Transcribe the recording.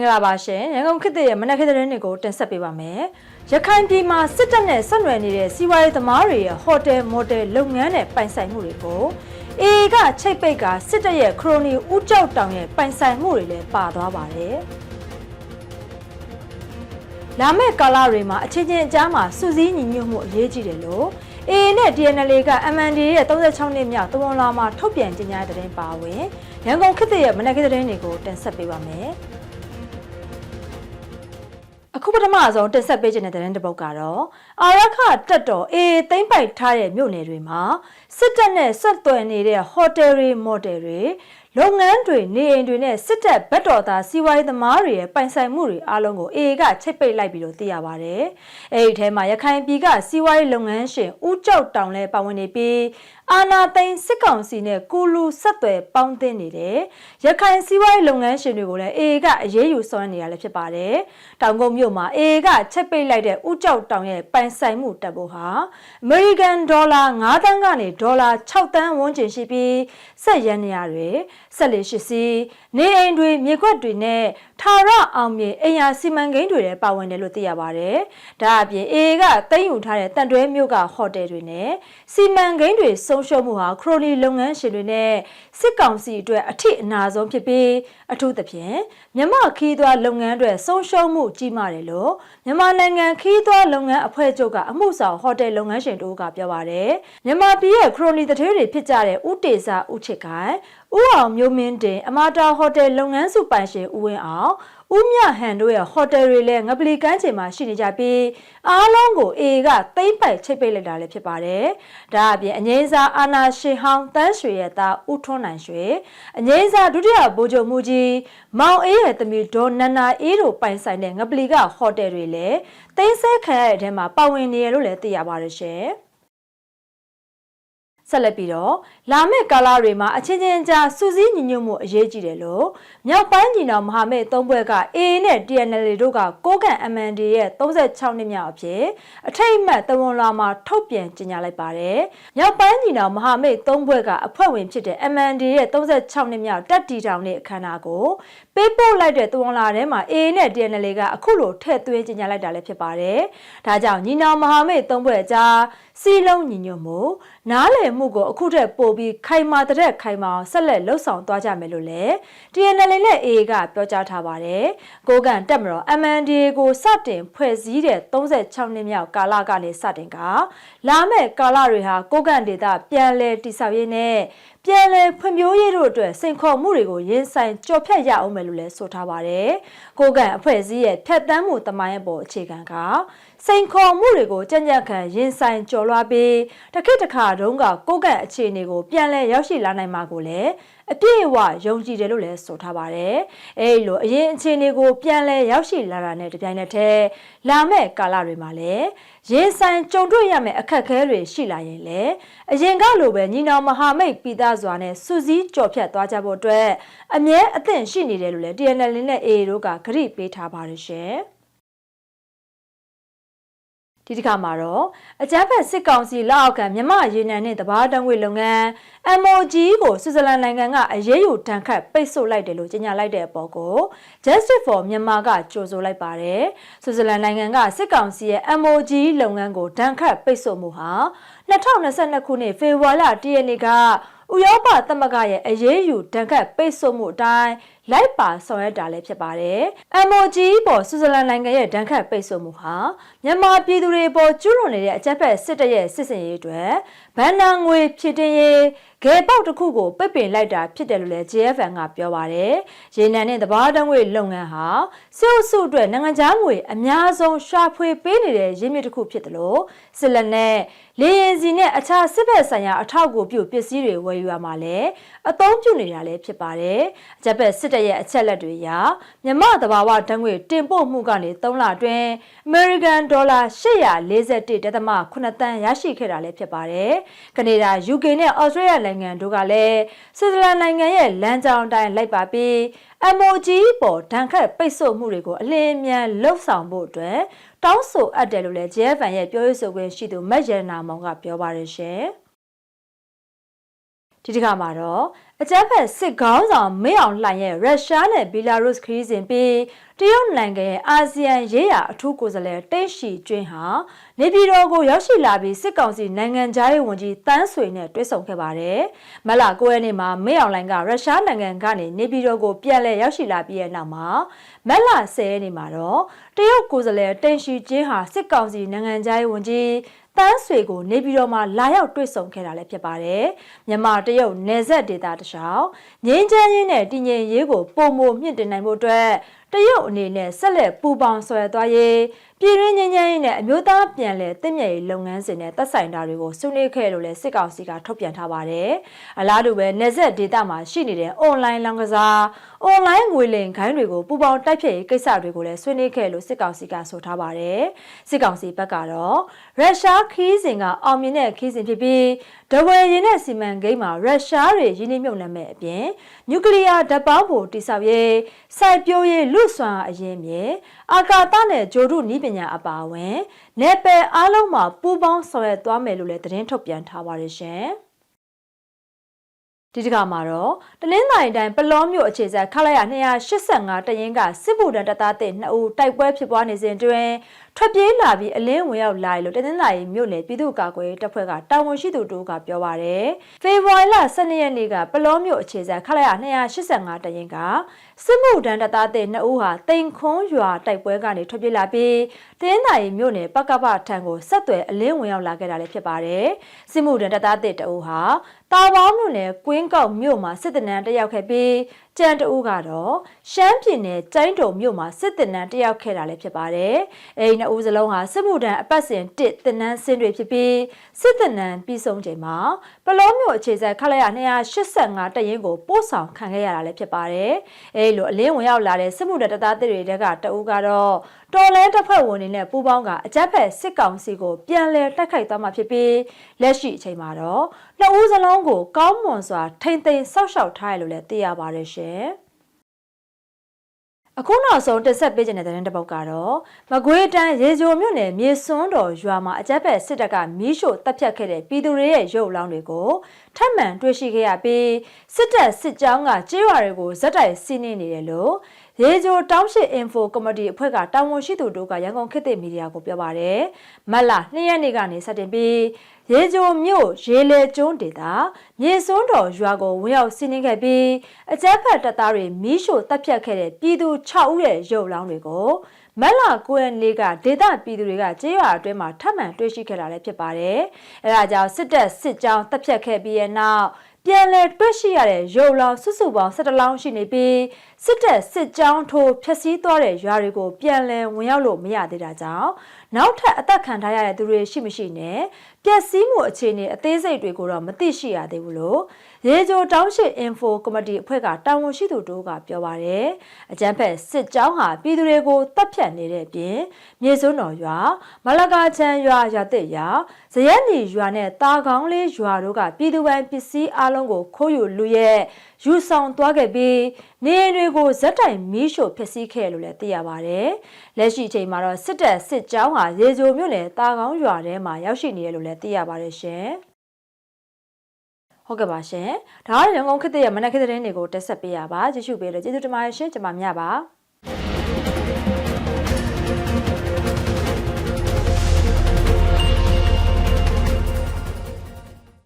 င်္ဂလာပါရှင်ရန်ကုန်ခေတ်သစ်ရဲ့မနက်ခင်းသတင်းတွေကိုတင်ဆက်ပေးပါမယ်ရခိုင်ပြည်မှာစစ်တပ်နဲ့ဆက်နွယ်နေတဲ့စီးပွားရေးသမားတွေရဲ့ဟိုတယ်မော်တယ်လုပ်ငန်းနဲ့ပိုင်ဆိုင်မှုတွေကိုအေကချိတ်ပိတ်ကစစ်တပ်ရဲ့ခရိုနီဦးကျောက်တောင်ရဲ့ပိုင်ဆိုင်မှုတွေလည်းပါသွားပါတယ်လာမယ့်ကာလတွေမှာအချင်းချင်းအကြားမှာစူးစီးညီညွတ်မှုအရေးကြီးတယ်လို့ AA နဲ့ DNL က MND ရဲ့36နှစ်မြောက်သဝန်လာမှာထုတ်ပြန်ကြေညာတဲ့သတင်းပါဝင်ရန်ကုန်ခေတ်သစ်ရဲ့မနက်ခင်းသတင်းတွေကိုတင်ဆက်ပေးပါမယ်။ အခုပထမဆုံးတင်ဆက်ပေးခြင်းတဲ့သတင်းတစ်ပုဒ်ကတော့အာရခတက်တော် AA သိမ့်ပိုက်ထားတဲ့မြို့နယ်တွေမှာစစ်တပ်နဲ့ဆက်သွယ်နေတဲ့ဟိုတယ်တွေမော်တယ်တွေ လုပ်ငန်းတွေနေအိမ်တွေနဲ့စစ်တပ်ဘက်တော်သားစီးပွားရေးသမားတွေရဲ့ပိုင်ဆိုင်မှုတွေအားလုံးကို AA ကချိတ်ပိတ်လိုက်ပြီးတော့သိရပါတယ်။အဲဒီထဲမှာရခိုင်ပြည်ကစီးပွားရေးလုပ်ငန်းရှင်ဦးကျောက်တောင်လည်းပါဝင်နေပြီးအာနာသိန်းစစ်ကောင်စီနဲ့ကူလူဆက်သွယ်ပေါင်းသင်းနေတဲ့ရခိုင်စီးပွားရေးလုပ်ငန်းရှင်တွေကိုလည်း AA ကအရေးယူဆောင်နေရလည်းဖြစ်ပါတယ်။တောင်ကုန်းမြို့မှာ AA ကချိတ်ပိတ်လိုက်တဲ့ဦးကျောက်တောင်ရဲ့ပိုင်ဆိုင်မှုတပ်ဖို့ဟာ American ဒေါ်လာ9သန်းကနေဒေါ်လာ6သန်းဝန်းကျင်ရှိပြီးဆက်ရန်နေရတွေ ဆက်လေရှိစီနေအိမ်တွေမြေခွက်တွေနဲ့ထာဝရအောင်မြေအိမ်ယာစီမံကိန်းတွေလည်းပါဝင်တယ်လို့သိရပါတယ်။ဒါအပြင် AA ကတင်ယူထားတဲ့တန်တွဲမြို့ကဟိုတယ်တွေနဲ့စီမံကိန်းတွေဆုံးရှုံးမှုဟာခရိုနီလုပ်ငန်းရှင်တွေနဲ့စစ်ကောင်စီအတွက်အထိအနာဆုံးဖြစ်ပြီးအထူးသဖြင့်မြမခီးသွွားလုပ်ငန်းတွေဆုံးရှုံးမှုကြီးမားတယ်လို့မြန်မာနိုင်ငံခီးသွွားလုပ်ငန်းအဖွဲ့ချုပ်ကအမှုဆောင်ဟိုတယ်လုပ်ငန်းရှင်တို့ကပြောပါတယ်။မြန်မာပြည်ရဲ့ခရိုနီတထေးတွေဖြစ်ကြတဲ့ဦးတေစာဦးချစ်ခိုင် ဦးအောင်မျိုးမင်းတင်အမာတာဟိုတယ်လုပ်ငန်းစုပိုင်ရှင်ဦးဝင်းအောင်ဦးမြဟန်တို့ရဲ့ဟိုတယ်တွေလည်းငပလီကမ်းခြေမှာရှိနေကြပြီးအားလုံးကိုအေကသိမ့်ပိုက်ချိတ်ပိတ်လိုက်တာလည်းဖြစ်ပါတယ်။ဒါအပြင်အငိမ့်စာအာနာရှင်ဟောင်းတန်းရွှေရဲ့သားဦးထွန်းနိုင်ရွှေအငိမ့်စာဒုတိယဗိုလ်ချုပ်မှုကြီးမောင်အေးရဲ့သမီးဒေါ်နန္နာအေးတို့ပိုင်ဆိုင်တဲ့ငပလီကဟိုတယ်တွေလည်းသိမ်းဆဲခံရတဲ့အထဲမှာပါဝင်နေရလို့လည်းသိရပါတယ်ရှင်။ ဆက်လက်ပြီးတော့လာမယ့်ကာလတွေမှာအချင်းချင်းကြားစူးစီးညီညွတ်မှုအရေးကြီးတယ်လို့မြောက်ပိုင်းညီနောင်မဟာမိတ်သုံးဘွဲ့က AA နဲ့ TNL တို့ကကိုကန် MND ရဲ့36နှစ်မြောက်အဖြစ်အထိတ်အမှတ်တဝန်လာမှာထုတ်ပြန်ကြေညာလိုက်ပါတယ်။မြောက်ပိုင်းညီနောင်မဟာမိတ်သုံးဘွဲ့ကအဖွဲ့ဝင်ဖြစ်တဲ့ MND ရဲ့36နှစ်မြောက်တက်တီတောင်နဲ့အခမ်းအနားကိုပေးပို့လိုက်တဲ့တဝန်လာထဲမှာ AA နဲ့ TNL ကအခုလိုထည့်သွင်းကြေညာလိုက်တာလည်းဖြစ်ပါတယ်။ဒါကြောင့်ညီနောင်မဟာမိတ်သုံးဘွဲ့အကြား စီလုံးညီညွတ်မှုနားလည်မှုကိုအခုထက်ပိုပြီးခိုင်မာတဲ့ခိုင်မာအောင်ဆက်လက်လှုပ်ဆောင်သွားကြမယ်လို့လည်း TNL နဲ့ AA ကပြောကြားထားပါတယ်။ကိုကန်တက်မတော် MNDA ကိုစတင်ဖွဲ့စည်းတဲ့36နှစ်မြောက်ကာလကနေစတင်ကလာမဲ့ကာလတွေဟာကိုကန်ဒေတာပြန်လည်တိဆောက်ရေးနဲ့ပြန်လည်ဖွံ့ဖြိုးရေးတို့အတွက်စိန်ခေါ်မှုတွေကိုရင်ဆိုင်ကြော်ဖြတ်ရအောင်မယ်လို့လည်းဆိုထားပါတယ်။ကိုကန်အဖွဲ့အစည်းရဲ့ဖြတ်တန်းမှုတမိုင်းအပေါ်အခြေခံကစိန်ခေါ်မှုတွေကိုကြံ့ကြံ့ခံရင်ဆိုင်ကျော်လွှားပြီးတခိတခါတုန်းကကိုကန့်အခြေအနေကိုပြန်လည်ရောက်ရှိလာနိုင်မှာကိုလည်း အပြည့်အဝယုံကြည်တယ်လို့လည်းဆိုထားပါတယ်။အဲဒီလိုအရင်အခြေအနေကိုပြန်လည်ရောက်ရှိလာတာနဲ့တပြိုင်နက်တည်းလာမဲ့ကာလတွေမှာလည်းရင်ဆိုင်ကြုံတွေ့ရမယ့်အခက်အခဲတွေရှိလာရင်လည်းအရင်ကလိုပဲညီနောင်မဟာမိတ်ပိသားစွာနဲ့စူးစီးကြော်ဖြတ်သွားကြဖို့အတွက်အမြဲအသင့်ရှိနေတယ်လို့လည်း TNL နဲ့ AA တို့ကဂရုပေးထားပါတယ်ရှင်။ ဒီတစ်ခါမှာတော့အကြမ်းဖက်စစ်ကောင်စီလက်အောက်ခံမြမရေနံနဲ့တဘာတံငွေလုပ်ငန်း MOG ကိုဆွစ်ဇာလန်နိုင်ငံကအရေးယူတန်ခတ်ပိတ်ဆို့လိုက်တယ်လို့ကြေညာလိုက်တဲ့အပေါ်ကို Justice for Myanmar ကကြိုဆိုလိုက်ပါတယ်။ဆွစ်ဇာလန်နိုင်ငံကစစ်ကောင်စီရဲ့ MOG လုပ်ငန်းကိုတန်ခတ်ပိတ်ဆို့မှုဟာ2022ခုနှစ်ဖေဖော်ဝါရီလ10ရက်နေ့ကဥရောပသမဂ္ဂရဲ့အရေးယူတန်ခတ်ပိတ်ဆို့မှုအတိုင်း လိုက်ပါဆောင်ရွက်တာလည်းဖြစ်ပါတယ်။ MOG ပေါ်ဆွစ်ဇာလန်နိုင်ငံရဲ့ဒဏ်ခတ်ပိတ်ဆို့မှုဟာမြန်မာပြည်သူတွေပေါ်ကျူးလွန်နေတဲ့အကြမ်းဖက်စစ်တပ်ရဲ့စစ်စင်ရေးအတွက်ဗန်နာငွေဖြစ်တင်ရေး ဂဲပေါက်တစ်ခုကိုပိတ်ပင်လိုက်တာဖြစ်တယ်လို့လည်း JFN ကပြောပါတယ်။ရေနံနဲ့တဘာတငွေလုပ်ငန်းဟာစစ်အုပ်စုအတွက်နိုင်ငံခြားငွေအများဆုံးရှာဖွေပေးနေတဲ့ရင်းမြစ်တစ်ခုဖြစ်တယ်လို့စစ်လက်နဲ့လေရင်စီနဲ့အခြားစစ်ဘက်ဆိုင်ရာအထောက်အကူပြုပစ္စည်းတွေဝယ်ယူရမှာလည်းအသုံးပြုနေတာလည်းဖြစ်ပါတယ်။အကြက်ဘက်စစ်တပ်ရဲ့အချက်လက်တွေအရမြမတဘာဝဓာတ်ငွေတင်ပို့မှုကနေ3လအတွင်း American Dollar 841.8တန်းရရှိခဲ့တာလည်းဖြစ်ပါတယ်။ကနေဒါ UK နဲ့ Australia နိုင်ငံတို့ကလည်းဆွစ်ဇာလန်နိုင်ငံရဲ့လမ်းကြောင်းတိုင်းလိုက်ပါပြီး MOG ပေါ်ဒဏ်ခတ်ပိတ်ဆို့မှုတွေကိုအလင်းအမြန်လှုပ်ဆောင်ဖို့အတွက်တောင်းဆိုအပ်တယ်လို့လည်း JFN ရဲ့ပြောရေးဆိုခွင့်ရှိသူမတ်ရနာမောင်ကပြောပါရရှင်။ဒီတစ်ခါမှာတော့ အကြမ်းဖက်စစ်ခေါင်းဆောင်မင်းအောင်လှိုင်ရဲ့ရုရှားနဲ့ဘီလာရုစ်ခရီးစဉ်ပြီးတရုတ်နိုင်ငံရဲ့အာဆီယံရေးရာအထူးကိုယ်စားလှယ်တိတ်ရှီကျွင်းဟာနေပြည်တော်ကိုရောက်ရှိလာပြီးစစ်ကောင်စီနိုင်ငံသားရေးဝန်ကြီးတန်းဆွေနဲ့တွေ့ဆုံခဲ့ပါတယ်။မလ9ရက်နေ့မှာမင်းအောင်လှိုင်ကရုရှားနိုင်ငံကနေနေပြည်တော်ကိုပြန်လည်ရောက်ရှိလာပြီးတဲ့နောက်မှာမလ10ရက်နေ့မှာတော့တရုတ်ကိုယ်စားလှယ်တိတ်ရှီကျွင်းဟာစစ်ကောင်စီနိုင်ငံသားရေးဝန်ကြီး တန်းဆွေကိုနေပြည်တော်မှာလာရောက်တွေ့ဆုံခဲ့တာလည်းဖြစ်ပါတယ်။မြန်မာတရုတ်နယ်စပ်ဒေသတခြားငြိမ်းချမ်းရေးနဲ့တည်ငြိမ်ရေးကိုပုံမမြင့်တင်နိုင်ဖို့အတွက် တရုတ်အနေနဲ့ဆက်လက်ပူးပေါင်းဆွဲသွားရေးပြည်တွင်းငြိမ်းချမ်းရေးနဲ့အမျိုးသားပြန်လည်တည်မြဲရေးလုပ်ငန်းစဉ်နဲ့သက်ဆိုင်တာတွေကိုဆွေးနွေးခဲ့လို့လည်းစစ်ကောင်စီကထုတ်ပြန်ထားပါတယ်။အလားတူပဲနယ်စပ်ဒေသမှာရှိနေတဲ့ online လောင်းကစား online ငွေလိမ်ခိုင်းတွေကိုပူးပေါင်းတိုက်ဖျက်ရေးကိစ္စတွေကိုလည်းဆွေးနွေးခဲ့လို့စစ်ကောင်စီကဆိုထားပါတယ်။စစ်ကောင်စီဘက်ကတော့ရုရှားခီးစဉ်ကအောင်မြင်တဲ့ခီးစဉ်ဖြစ်ပြီး ဒဝယ်ရင်နဲ့စီမံကိန်းမှာရုရှားတွေရင်းနှီးမြှုပ်နှံမဲ့အပြင်နျူကလ িয়ার ဓာတ်ပေါင်းဖို့တိစောက်ရေးစိုက်ပျိုးရေးလူစွမ်းအရင်မြေအာကာသနဲ့ဂျိုဒုနည်းပညာအပါအဝင်နယ်ပယ်အားလုံးမှာပူးပေါင်းဆောင်ရွက်သွားမယ်လို့လည်းသတင်းထုတ်ပြန်ထားပါတယ်ရှင်။ဒီတစ်ခါမှာတော့တနင်္သာရီတိုင်းပလောမြို့အခြေဆက်ခလိုက်ရ285တရင်ကစစ်ဗုဒ္ဓတပ်သားတဲ့2ဦးတိုက်ပွဲဖြစ်ပွားနေစဉ်တွင် ထွက်ပြေးလာပြီးအလင်းဝင်ရောက်လာတယ်လို့တနင်္သာရီမြို့နယ်ပြည်သူ့ကာကွယ်တပ်ဖွဲ့ကတာဝန်ရှိသူတို့ကပြောပါရယ်ဖေဖော်ဝါရီလ12ရက်နေ့ကပလောမြို့အခြေဆက်ခလိုက်ရ285တရင်ကစစ်မှုထမ်းတပ်သားတဲ့2ဦးဟာတိန်ခွန်းရွာတိုက်ပွဲကနေထွက်ပြေးလာပြီးတနင်္သာရီမြို့နယ်ပကပထံကိုဆက်သွယ်အလင်းဝင်ရောက်လာခဲ့တာလည်းဖြစ်ပါတယ်စစ်မှုထမ်းတပ်သားတဲ့2ဦးဟာတာပေါင်းမြို့နယ်ကွင်းကောက်မြို့မှာစစ်တနန်းတက်ရောက်ခဲ့ပြီးကြံတဦးကတော့ရှမ်းပြည်နယ်ကျိုင်းတုံမြို့မှာစစ်တနန်းတက်ရောက်ခဲ့တာလည်းဖြစ်ပါတယ်။အဲဒီနှစ်ဦးစလုံးဟာစစ်မှုထမ်းအပတ်စဉ်1တနန်းစင်းတွေဖြစ်ပြီးစစ်တနန်းပြီးဆုံးချိန်မှာပလောမြို့အခြေစိုက်ခလိုက်ရ285တရင်ကိုပို့ဆောင်ခံခဲ့ရတာလည်းဖြစ်ပါတယ်။အဲဒီလိုအလင်းဝင်ရောက်လာတဲ့စစ်မှုထမ်းတပ်သားတွေတဲကတဦးကတော့တော်လဲတပ်ဖွဲ့ဝင်တွေနဲ့ပူးပေါင်းကအကြက်ဖက်စစ်ကောင်စီကိုပြန်လည်တိုက်ခိုက်သွားမှာဖြစ်ပြီးလက်ရှိအချိန်မှာတော့နှစ်ဦးစလုံးကိုကောင်းမွန်စွာထိမ့်သိမ်းဆောက်ရှောက်ထားရလို့လည်းသိရပါတယ်ရှင်အခုနောက်ဆုံးတက်ဆက်ပေးခြင်းတဲ့တဲ့တစ်ပုတ်ကတော့မကွေးတိုင်းရေဂျိုမြို့နယ်မြေစွန်းတော်ရွာမှာအကြက်ဖက်စစ်တပ်ကမီးရှို့တပ်ဖြတ်ခဲ့တဲ့ပြည်သူတွေရဲ့ရုပ်လောင်းတွေကိုထပ်မံတွေ့ရှိခဲ့ရပြီးစစ်တပ်စစ်ကြောင်းကကြေးရွာတွေကိုဇက်တိုက်စီးနင်းနေတယ်လို့ရေဂျိုတောင်းရှိ info ကော်မတီအဖွဲ့ကတာဝန်ရှိသူတို့ကရန်ကုန်ခေတ်သစ်မီဒီယာကိုပြောပါတယ်။မတ်လ2ရက်နေ့ကနေစတင်ပြီးရေဂျိုမြို့ရေလေကျွန်းဒေသမြေစွန်းတော်ရွာကိုဝင်ရောက်စီးနင်းခဲ့ပြီးအကြမ်းဖက်တပ်သားတွေမီးရှို့တပ်ဖြတ်ခဲ့တဲ့ပြည်သူ6ဦးရဲ့ရုပ်လောင်းတွေကိုမက်လာကိုရက်နေ့ကဒေသပြည်သူတွေကကြေးရွာအတွင်းမှာထပ်မံတွေ့ရှိခဲ့တာလည်းဖြစ်ပါတယ်။အဲဒါကြောင့်စစ်တပ်စစ်ကြောင်းတပ်ဖြတ်ခဲ့ပြီးတဲ့နောက်ပြန်လည်တွေ့ရှိရတဲ့ရုပ်လောင်းစုစုပေါင်း17လောင်းရှိနေပြီး စစ်တပ်စစ်ကြောင်းထိုးဖျက်ဆီးသွားတဲ့ရွာတွေကိုပြန်လည်ဝင်ရောက်လို့မရသေးတာကြောင့်နောက်ထပ်အသက်ခံထားရတဲ့သူတွေရှိမရှိနဲ့ပျက်စီးမှုအခြေအနေအသေးစိတ်တွေကိုတော့မသိရှိရသေးဘူးလို့ရေဂျိုတောင်းရှိ info ကော်မတီအဖွဲ့ကတာဝန်ရှိသူတို့ကပြောပါရယ်အကြံဖက်စစ်ကြောင်းဟာပြည်သူတွေကိုတပ်ဖြတ်နေတဲ့အပြင်မြေစွန်းတော်ရွာမလကာချန်ရွာရတဲ့ရွာဇရက်နီရွာနဲ့တာကောင်းလေးရွာတို့ကပြည်သူပိုင်ပစ္စည်းအလုံးကိုခိုးယူလူရဲ့ယူဆောင်သွားခဲ့ပြီး နေအိမ်တွေကိုဇက်တိုင်မီးရှို့ဖျက်ဆီးခဲ့လို့လည်းသိရပါတယ်။လက်ရှိအချိန်မှာတော့စစ်တပ်စစ်ကြောင်းဟာရေဂျိုမြို့နယ်တာကောင်းရွာထဲမှာရောက်ရှိနေတယ်လို့လည်းသိရပါတယ်ရှင်။ဟုတ်ကဲ့ပါရှင်။ဒါကရန်ကုန်ခေတ်ရဲ့မနက်ခေတ်သတင်းတွေကိုတက်ဆက်ပေးရပါ။ကြည့်ရှုပေးလို့ကျေးဇူးတင်ပါတယ်ရှင်။ကျွန်မမြပါ။